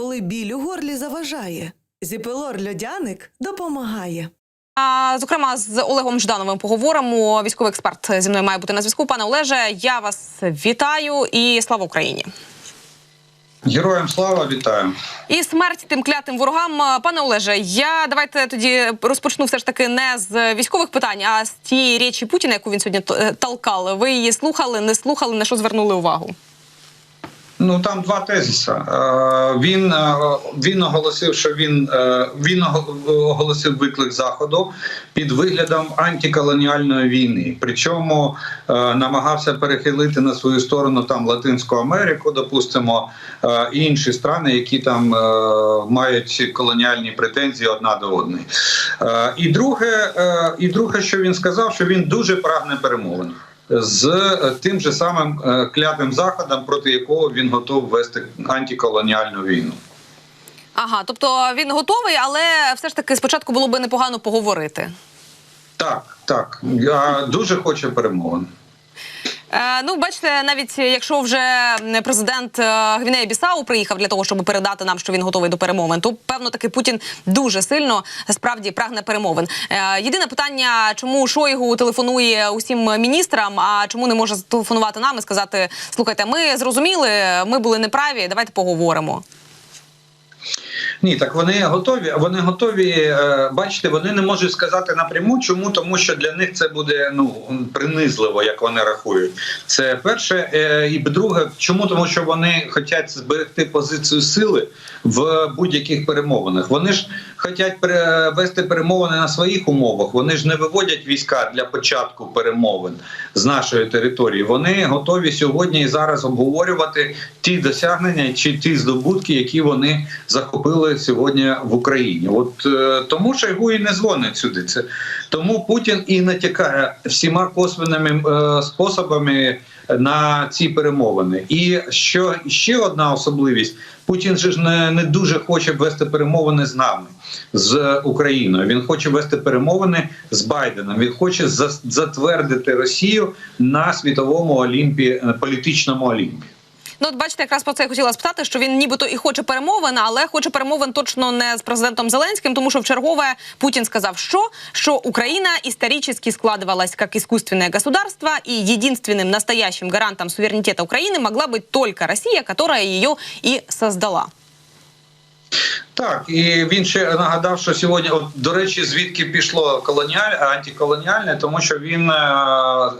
коли біль у горлі заважає. Зіпелор льодяник допомагає. А, Зокрема, з Олегом Ждановим поговоримо. Військовий експерт зі мною має бути на зв'язку. Пане Олеже, я вас вітаю і слава Україні. Героям слава вітаю. І смерть тим клятим ворогам. Пане Олеже, я давайте тоді розпочну все ж таки не з військових питань, а з тієї речі Путіна, яку він сьогодні т- толкав. Ви її слухали, не слухали, на що звернули увагу? Ну там два тезиси. Е, Він е, він оголосив, що він е, він оголосив виклик заходу під виглядом антиколоніальної війни. Причому намагався перехилити на свою сторону там Латинську Америку, допустимо, і інші страни, які там мають колоніальні претензії одна до одної. І друге, і друге, що він сказав, що він дуже прагне перемовин. З е, тим же самим е, клятим заходом, проти якого він готов вести антиколоніальну війну. Ага, тобто він готовий, але все ж таки спочатку було би непогано поговорити. Так, так. Я дуже хочу перемовин. Е, ну, бачите, навіть якщо вже президент е, Гвінеї Бісау приїхав для того, щоб передати нам, що він готовий до перемовин, то певно таки Путін дуже сильно справді прагне перемовин. Е, єдине питання, чому Шойгу телефонує усім міністрам, а чому не може зателефонувати нам і сказати: слухайте, ми зрозуміли, ми були неправі, давайте поговоримо. Ні, так вони готові. Вони готові. е, Бачите, вони не можуть сказати напряму. Чому тому, що для них це буде ну принизливо, як вони рахують. Це перше, Е, і друге, чому тому, що вони хочуть зберегти позицію сили в будь-яких перемовинах. Вони ж хочуть вести перемовини на своїх умовах. Вони ж не виводять війська для початку перемовин з нашої території. Вони готові сьогодні і зараз обговорювати ті досягнення чи ті здобутки, які вони захопили сьогодні в Україні. От е, тому Шойгу і не дзвонить сюди. Це тому Путін і натякає всіма косвенними е, способами на ці перемовини. І що ще одна особливість: Путін же ж не, не дуже хоче вести перемовини з нами, з Україною. Він хоче вести перемовини з Байденом. Він хоче затвердити Росію на світовому олімпі, е, політичному олімпі. Ну, от бачите, якраз про це я хотіла спитати, що він нібито і хоче перемовин, але хоче перемовин точно не з президентом Зеленським, тому що в чергове Путін сказав, що що Україна исторически складывалась как искусственное государство, и единственным настоящим гарантом суверенитета Украины могла быть только Россия, которая ее и создала. Так, і він ще нагадав, що сьогодні, от до речі, звідки пішло колоніаль, антиколоніальне, тому що він е,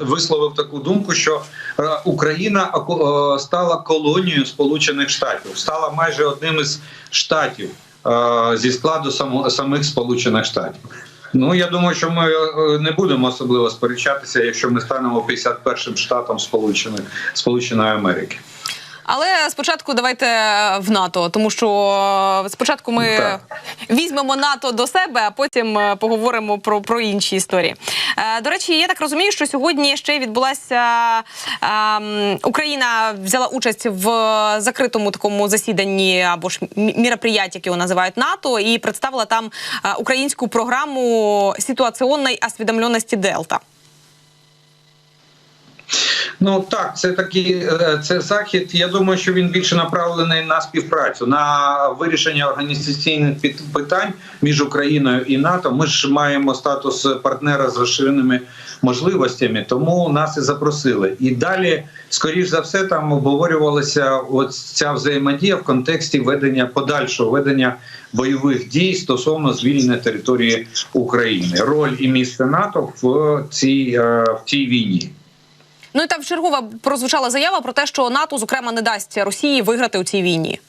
висловив таку думку, що е, Україна е, стала колонією Сполучених Штатів, стала майже одним із штатів е, зі складу само, самих Сполучених Штатів. Ну я думаю, що ми е, не будемо особливо сперечатися, якщо ми станемо 51-м штатом Сполучених Сполученої Америки. Але спочатку давайте в НАТО, тому що спочатку ми Так. візьмемо НАТО до себе, а потім е, поговоримо про, про інші історії. Е, До речі, я так розумію, що сьогодні ще відбулася ем, Україна взяла участь в закритому такому засіданні або ж мі- мероприятті, як його називають НАТО, і представила там е, українську програму ситуаційної освідомленості Дельта. Ну так, це такий е, це захід. Я думаю, що він більше направлений на співпрацю, на вирішення організаційних питань між Україною і НАТО. Ми ж маємо статус партнера з розширеними можливостями, тому нас і запросили. І далі, скоріш за все, там обговорювалася ця взаємодія в контексті ведення подальшого ведення бойових дій стосовно звільнення території України. Роль і місце НАТО в цій е, в цій війні. Ну і там чергова прозвучала заява про те, що НАТО, зокрема, не дасть Росії виграти у цій війні.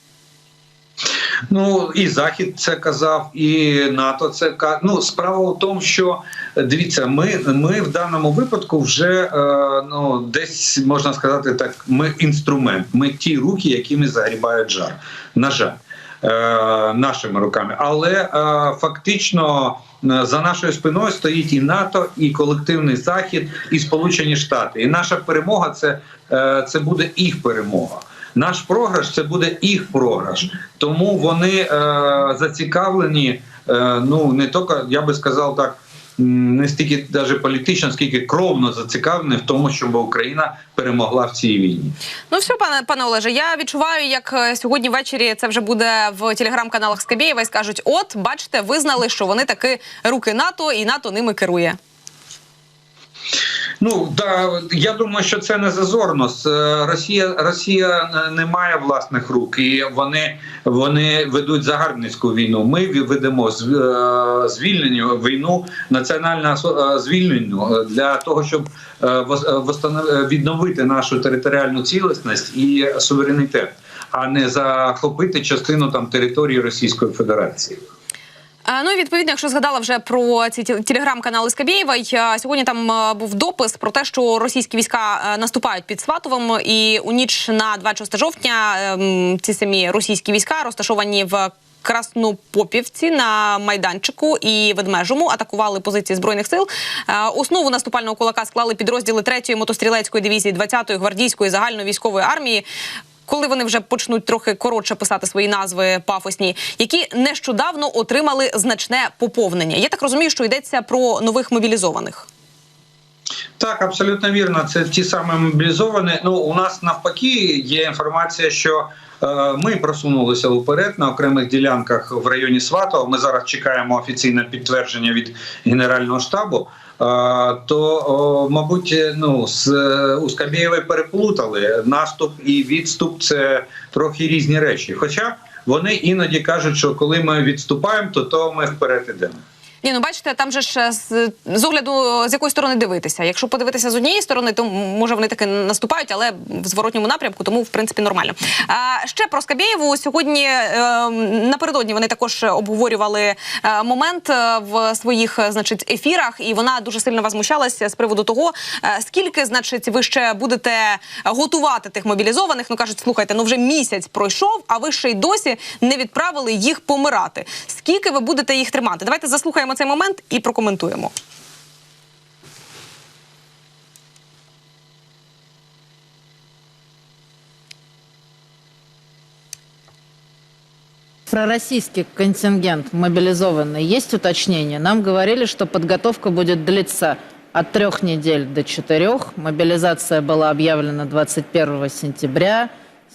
Ну і Захід це казав, і НАТО це ка- Ну, справа в тому, що дивіться, ми, ми в даному випадку вже е, ну десь можна сказати так. Ми інструмент, ми ті руки, якими загрібають жар. На жаль. е, Нашими руками, але е, фактично е, за нашою спиною стоїть і НАТО, і колективний захід, і Сполучені Штати. І наша перемога це, е, це буде їх перемога. Наш програш це буде їх програш, тому вони е, зацікавлені. Е, ну не тільки, я би сказав так, не стільки даже політично, скільки кровно зацікавлений в тому, щоб Україна перемогла в цій війні. Ну все, пане пане Олеже, я відчуваю, як е, сьогодні ввечері це вже буде в телеграм-каналах Скабєєва і скажуть: от, бачите, визнали, що вони таки руки НАТО, і НАТО ними керує. Ну да, я думаю, що це не зазорно. Е, Росія Росія е, не має власних рук, і вони, вони ведуть загарбницьку війну. Ми ведемо е, звільненню війну, національну е, для того, щоб відновити нашу територіальну цілісність і суверенітет, а не захопити частину там території Російської Федерації. Е, Ну і відповідно, якщо згадала вже про ці телеграм-канали Скабєєва, сьогодні там е, був допис про те, що російські війська е, наступають під Сватовим, і у ніч на 26 жовтня ем, ці самі російські війська розташовані в. Краснопопівці на майданчику і ведмежому атакували позиції збройних сил. Основу наступального кулака склали підрозділи 3-ї мотострілецької дивізії 20-ї гвардійської загальної військової армії коли вони вже почнуть трохи коротше писати свої назви пафосні, які нещодавно отримали значне поповнення. Я так розумію, що йдеться про нових мобілізованих. Так, абсолютно вірно. Це ті самі мобілізовані. Ну у нас навпаки є інформація, що е, ми просунулися вперед на окремих ділянках в районі Сватова. Ми зараз чекаємо офіційне підтвердження від Генерального штабу. Е, то, мабуть, ну з у Скабєєвої переплутали наступ і відступ це трохи різні речі. Хоча вони іноді кажуть, що коли ми відступаємо, то то ми вперед ідемо. Ні, ну бачите, там же ж е, з, з огляду з якої сторони дивитися. Якщо подивитися з однієї сторони, то може вони таки наступають, але в зворотньому напрямку, тому в принципі нормально. А ще про Скабєєву сьогодні е, напередодні вони також обговорювали е, момент е, в своїх е, значить ефірах, і вона дуже сильно возмущалася з приводу того, е, скільки, значить, ви ще будете готувати тих мобілізованих. Ну кажуть, слухайте, ну вже місяць пройшов, а ви ще й досі не відправили їх помирати. Скільки ви будете їх тримати? Давайте заслухаємо цей момент і прокоментуємо. Про российский контингент мобилизованный есть уточнение? Нам говорили, что подготовка будет длиться от трех недель до четырех. Мобилизация была объявлена 21 сентября.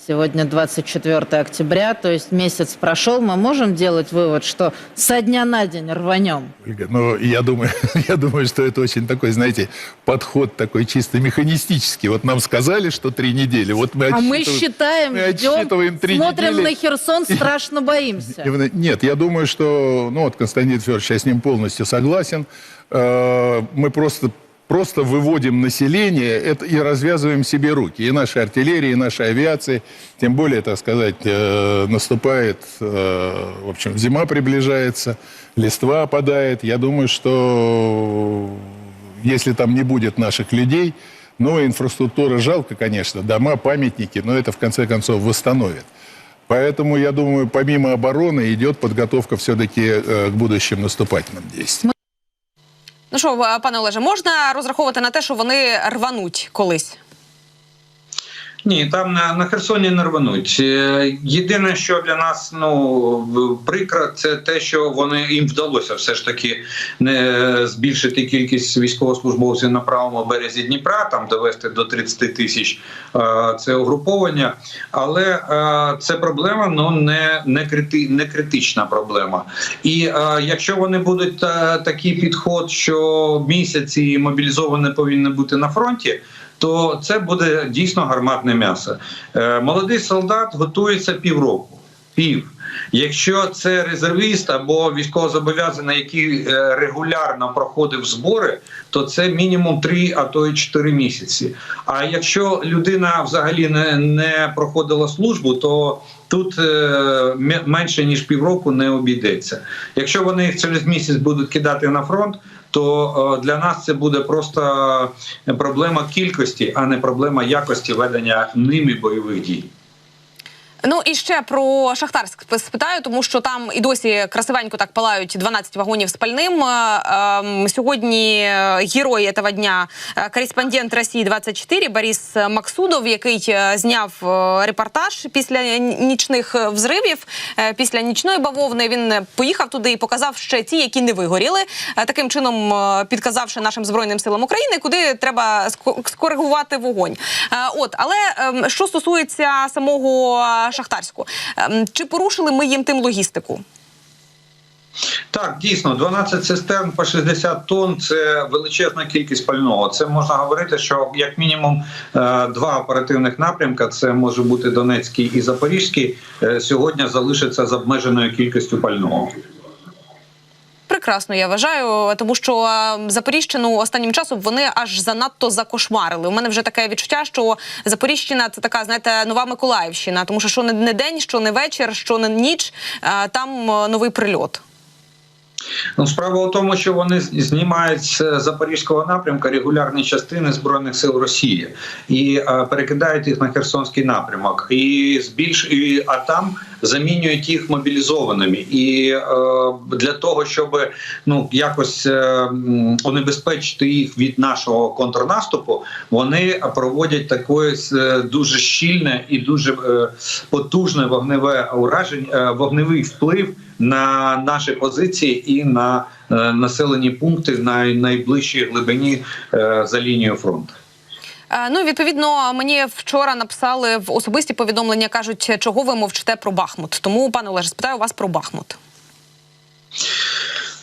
Сегодня 24 октября, то есть месяц прошел. Мы можем делать вывод, что со дня на день рванем? Ну, я думаю, я думаю, что это очень такой, знаете, подход такой чисто механистический. Вот нам сказали, что три недели. Вот мы А мы считаем, мы отсчитываем три смотрим недели. на Херсон, страшно боимся. Нет, я думаю, что, ну вот Константин Федорович, я с ним полностью согласен. Э, Мы просто просто выводим население это, и развязываем себе руки. И нашей артиллерии, и нашей авиации. Тем более, так сказать, э, наступает, э, в общем, зима приближается, листва опадает. Я думаю, что если там не будет наших людей, ну, инфраструктура жалко, конечно, дома, памятники, но это в конце концов восстановят. Поэтому, я думаю, помимо обороны идет подготовка все-таки э, к будущим наступательным действиям. Ну що, пане Олеже, можна розраховувати на те, що вони рвануть колись? Ні, там на, на Херсоні не рвануть. Е, Єдине, що для нас ну прикро, це те, що вони їм вдалося все ж таки не збільшити кількість військовослужбовців на правому березі Дніпра, там довести до 30 тисяч е, це угруповання. Але е, це проблема, ну не, не, крити, не критична проблема. І е, якщо вони будуть е, такий підход, що місяці мобілізовані повинні бути на фронті то це буде дійсно гарматне м'ясо. Е, Молодий солдат готується півроку. Пів. Якщо це резервіст або військовозобов'язаний, який е, регулярно проходив збори, то це мінімум 3, а то й 4 місяці. А якщо людина взагалі не, не проходила службу, то тут е, менше ніж півроку не обійдеться. Якщо вони через місяць будуть кидати на фронт, то е, для нас це буде просто проблема кількості, а не проблема якості ведення ними бойових дій. Ну і ще про Шахтарськ спитаю, тому що там і досі красивенько так палають 12 вагонів з пальним. Е, ем, Сьогодні е, герой этого дня е, кореспондент Росії 24 Борис Максудов, який зняв репортаж після нічних взривів, після нічної бавовни. Він поїхав туди і показав ще ті, які не вигоріли. Таким чином підказавши нашим збройним силам України, куди треба ско- скоригувати вогонь. От, але ем, що стосується самого Шахтарську, ем, чи порушили ми їм тим логістику? Так, дійсно, 12 цистерн по 60 тонн це величезна кількість пального. Це можна говорити, що як мінімум е, два оперативних напрямка це може бути Донецький і Запорізький. е, Сьогодні залишаться з обмеженою кількістю пального. Прекрасно, я вважаю, тому що Запоріжчину останнім часом вони аж занадто закошмарили. У мене вже таке відчуття, що Запоріжчина це така, знаєте, нова Миколаївщина, тому що що не, день, що не вечір, що не ніч, там новий прильот. Ну, справа у тому, що вони знімають з запорізького напрямка регулярні частини збройних сил Росії і е, перекидають їх на Херсонський напрямок, і збільш і, а там замінюють їх мобілізованими. І е, для того, щоб ну якось е, унебезпечити їх від нашого контрнаступу, вони проводять таке е, дуже щільне і дуже е, потужне вогневе ураження, е, вогневий вплив на наші позиції і на е, населені пункти в найближчій глибині е, за лінією фронту. Е, Ну, відповідно, мені вчора написали в особисті повідомлення, кажуть, чого ви мовчите про Бахмут. Тому, пане Олеже, спитаю вас про Бахмут.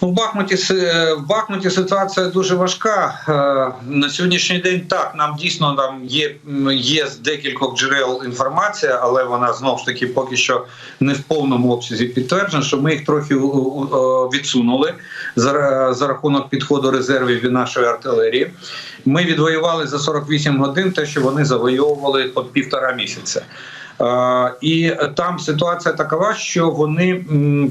Ну, В Бахмуті е, в Бахмуті ситуація дуже важка. Е, На сьогоднішній день так нам дійсно там є, є з декількох джерел інформація, але вона знову ж таки поки що не в повному обсязі підтверджена, що ми їх трохи о, відсунули за, за рахунок підходу резервів від нашої артилерії. Ми відвоювали за 48 годин те, що вони завойовували по півтора місяця. І там ситуація такова, що вони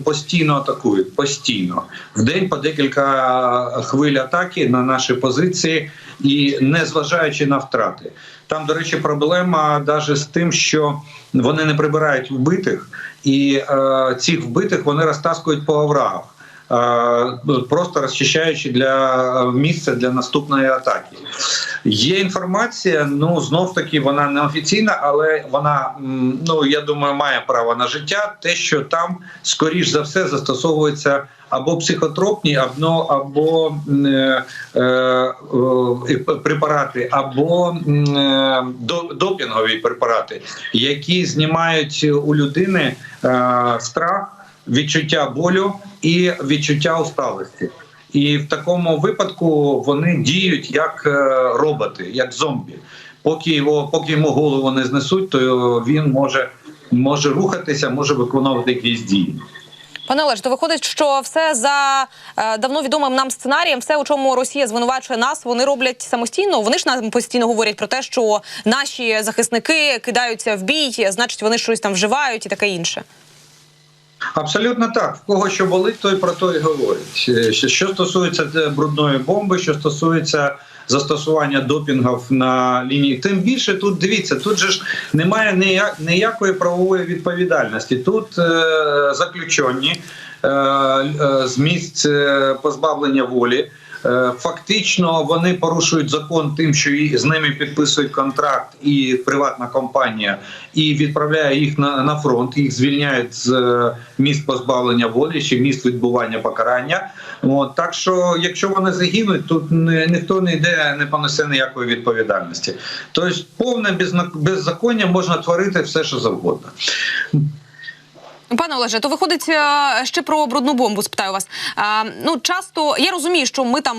постійно атакують, постійно в день по декілька хвиль атаки на наші позиції, і не зважаючи на втрати. Там, до речі, проблема навіть з тим, що вони не прибирають вбитих, і е, цих вбитих вони розтаскують по оврагах. Е, Просто розчищаючи для місця для наступної атаки. Є інформація, ну знов таки вона не офіційна, але вона ну я думаю, має право на життя. Те, що там скоріш за все застосовуються або психотропні, або або е, е, е, препарати, або е, до- допінгові препарати, які знімають у людини е, страх, відчуття болю і відчуття усталості. І в такому випадку вони діють як е, роботи, як зомбі. Поки його, поки йому голову не знесуть, то він може, може рухатися, може виконувати якісь дії. Пане Олеж, то виходить, що все за е, давно відомим нам сценарієм, все, у чому Росія звинувачує нас, вони роблять самостійно. Вони ж нам постійно говорять про те, що наші захисники кидаються в бій, значить, вони щось там вживають і таке інше. Абсолютно так. В кого що болить, той про то і говорить. Е, Що стосується е, брудної бомби, що стосується застосування допінгів на лінії, тим більше тут дивіться, тут же ж немає ніяк- ніякої правової відповідальності. Тут е, заключені е, е, з місць позбавлення волі. Е, Фактично вони порушують закон тим, що з ними підписують контракт і приватна компанія, і відправляє їх на, на фронт. Їх звільняють з е, місць позбавлення волі чи місць відбування покарання. От так що, якщо вони загинуть, тут ні, ніхто не йде, не понесе ніякої відповідальності. Тобто, повне беззаконня можна творити все, що завгодно. Пане Олеже, то виходить е, ще про брудну бомбу. Спитаю вас. А, ну часто я розумію, що ми там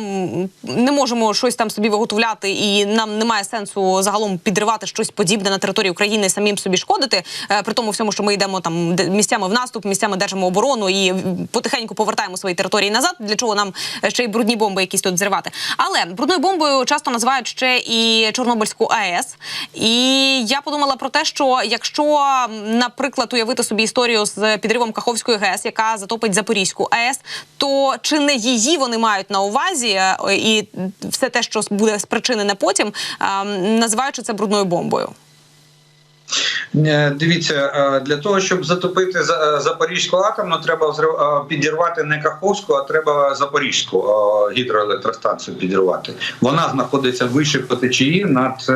не можемо щось там собі виготовляти, і нам немає сенсу загалом підривати щось подібне на території України, і самим собі шкодити. е, При тому всьому, що ми йдемо там місцями в наступ, місцями держимо оборону і потихеньку повертаємо свої території назад. Для чого нам е, ще й брудні бомби якісь тут зривати? Але брудною бомбою часто називають ще і Чорнобильську АЕС. І я подумала про те, що якщо, наприклад, уявити собі історію з підривом Каховської ГЕС, яка затопить Запорізьку АЕС, то чи не її вони мають на увазі, е, і все те, що буде спричинене потім, е, називаючи це брудною бомбою? Е, Дивіться, е, для того, щоб затопити е, Запорізьку атомну, треба підірвати не Каховську, а треба Запорізьку гідроелектростанцію підірвати. Вона знаходиться вище по течії над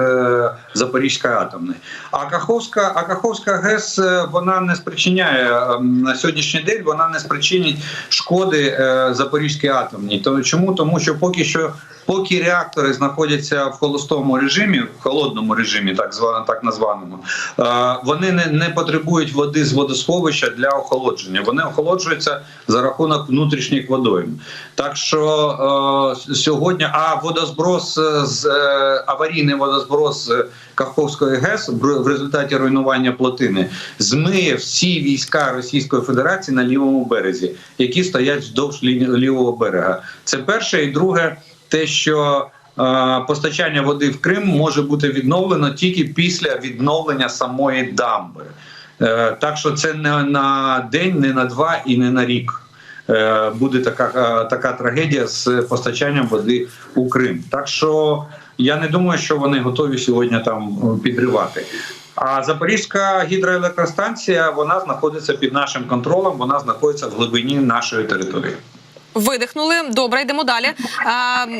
Запорізькою атомною. А Каховська, а Каховська ГЕС вона не спричиняє на сьогоднішній день. Вона не спричинить шкоди Запорізькій атомній. То чому? Тому що поки що. Поки реактори знаходяться в холостому режимі, в холодному режимі, так звано, так названому, е, вони не, не потребують води з водосховища для охолодження. Вони охолоджуються за рахунок внутрішніх водойм. Так що е, сьогодні, а водозброс е, з е, аварійний водозброс з Каховської ГЕС в результаті руйнування плотини змиє всі війська Російської Федерації на лівому березі, які стоять вздовж лі- лівого берега. Це перше і друге, те, що е, постачання води в Крим може бути відновлено тільки після відновлення самої дамби. Е, так що це не на день, не на два і не на рік. Е, буде така, така трагедія з постачанням води у Крим. Так що я не думаю, що вони готові сьогодні там підривати. А Запорізька гідроелектростанція вона знаходиться під нашим контролем, вона знаходиться в глибині нашої території. Видихнули. Добре, йдемо далі. Е,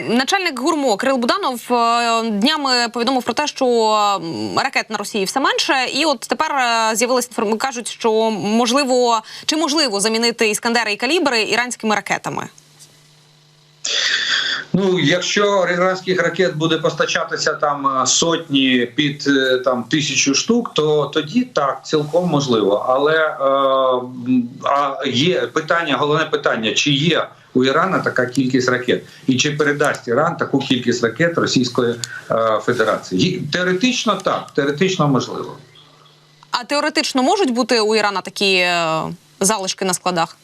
начальник гурмо Кирил Буданов е, днями повідомив про те, що ракет на Росії все менше, і от тепер з'явилася з'явилися кажуть, що можливо чи можливо замінити іскандери і калібри іранськими ракетами. Ну, якщо іранських ракет буде постачатися там е, сотні під е, там тисячу штук, то тоді так цілком можливо. Але е, а є питання, головне питання: чи є у Ірана така кількість ракет, і чи передасть Іран таку кількість ракет Російської е, Федерації? Теоретично так, теоретично можливо. А теоретично можуть бути у Ірана такі е, залишки на складах?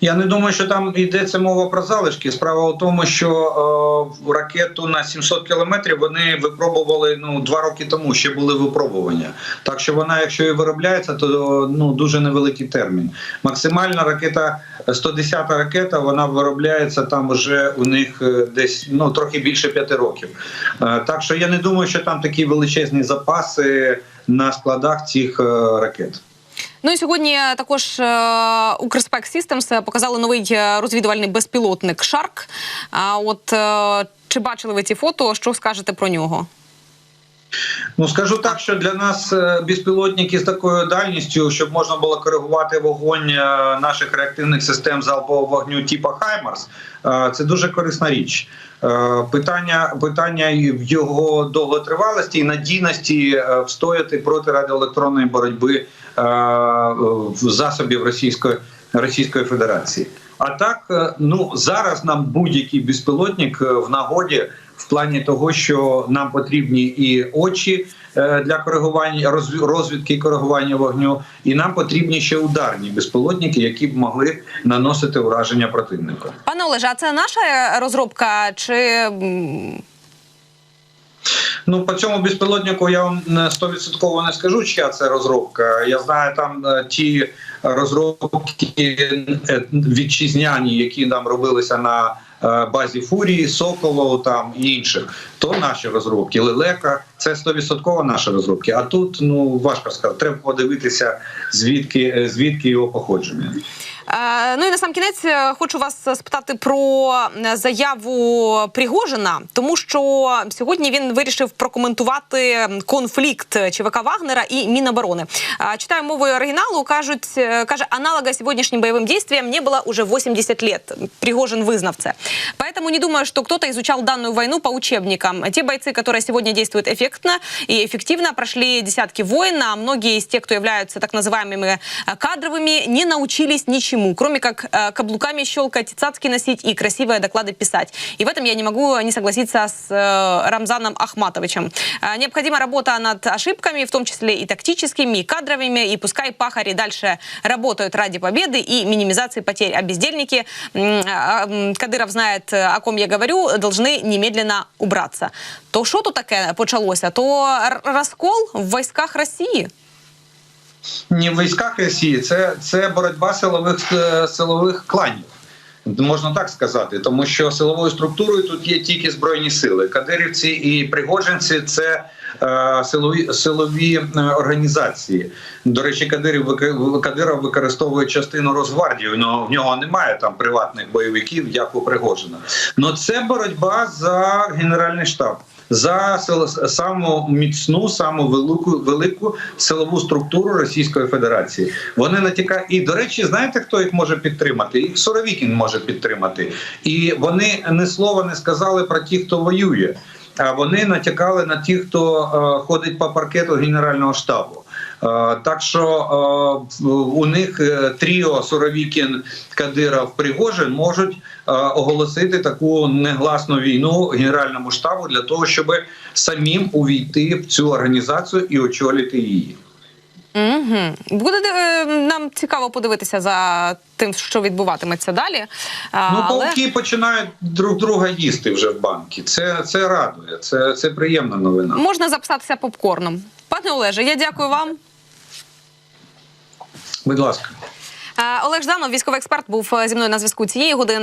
Я не думаю, що там йдеться мова про залишки. Справа в тому, що е, ракету на 700 кілометрів вони випробували ну два роки тому. Ще були випробування. Так що вона, якщо і виробляється, то ну дуже невеликий термін. Максимальна ракета 110 ракета. Вона виробляється там вже у них е, десь ну трохи більше п'яти років. Е, так що я не думаю, що там такі величезні запаси на складах цих е, ракет. Ну і сьогодні також е, Укрспек Systems показали новий е, розвідувальний безпілотник Шарк. А от е, чи бачили ви ці фото? Що скажете про нього? Ну скажу так, що для нас е, безпілотники з такою дальністю, щоб можна було коригувати вогонь е, наших реактивних систем залпового вогню типу Хаймарс, е, це дуже корисна річ. Е, Питання питання в його довготривалості і надійності е, встояти проти радіоелектронної боротьби е, засобів Російської Російської Федерації. А так, е, ну зараз нам будь-який безпілотник е, в нагоді в плані того, що нам потрібні і очі е, для коригування розв- розвідки і коригування вогню, і нам потрібні ще ударні безпілотники, які б могли наносити ураження противника. Пане Олеже, а це наша е, розробка чи Ну по цьому безпілотнику я вам не стовідсотково не скажу, чия це розробка. Я знаю там е, ті розробки е, вітчизняні, які нам робилися на е, базі Фурії, Соколов там і інших. То наші розробки. Лелека це стовідсотково наші розробки. А тут ну важко сказати. Треба подивитися, звідки е, звідки його походження. Е, Ну і на сам кінець е, хочу вас спитати про е, заяву Пригожина, тому що сьогодні він вирішив прокоментувати конфлікт ЧВК Вагнера і Міноборони. Е, Читаю мовою оригіналу. кажуть, е, каже, аналога сьогоднішнім бойовим дійствиям не было уже 80 лет. Пригожин визнав це. Поэтому не думаю, что кто-то изучал данную войну по учебникам. Те бойцы, которые сегодня действуют эффектно и эффективно, прошли десятки войн, а многие из тех, кто являются так называемыми э, кадровыми, не научились ничему, кроме как э, каблуками щелкать, цацки носить и красивые доклады писать. И в этом я не могу не согласиться с э, Рамзаном Ахматовичем. Э, Необходима работа над ошибками, в том числе и тактическими, и кадровыми, и пускай пахари дальше работают ради победы и минимизации потерь. А бездельники, м, а, м, Кадыров знает, э, о ком я говорю, должны немедленно убраться. То що тут таке почалося? То р- розкол в військах Росії. Ні, в військах Росії це, це боротьба силових е, силових кланів. Можна так сказати, тому що силовою структурою тут є тільки збройні сили. Кадирівці і пригодженці це е, силові силові е, організації. До речі, Кадирів Кадиров використовує частину Росгвардії. але в нього немає там приватних бойовиків, як у Пригожина. Но це боротьба за генеральний штаб. За саму міцну, саму велику велику силову структуру Російської Федерації вони натякають. І до речі, знаєте, хто їх може підтримати? Їх Соровікін може підтримати, і вони ні слова не сказали про ті, хто воює. Вони натякали на ті, хто е, ходить по паркету Генерального штабу. Е, так що е, у них тріо Суровікін, Кадиров, Пригожин можуть оголосити таку негласну війну Генеральному штабу для того, щоб самим увійти в цю організацію і очолити її. Угу. Буде е, нам цікаво подивитися за тим, що відбуватиметься далі. А, Ну, але... пауки починають друг друга їсти вже в банки. Це, це радує, це, це приємна новина. Можна записатися попкорном. Пане Олеже, я дякую вам. Будь ласка. Е, Олег Жданов, військовий експерт, був е, зі мною на зв'язку цієї години.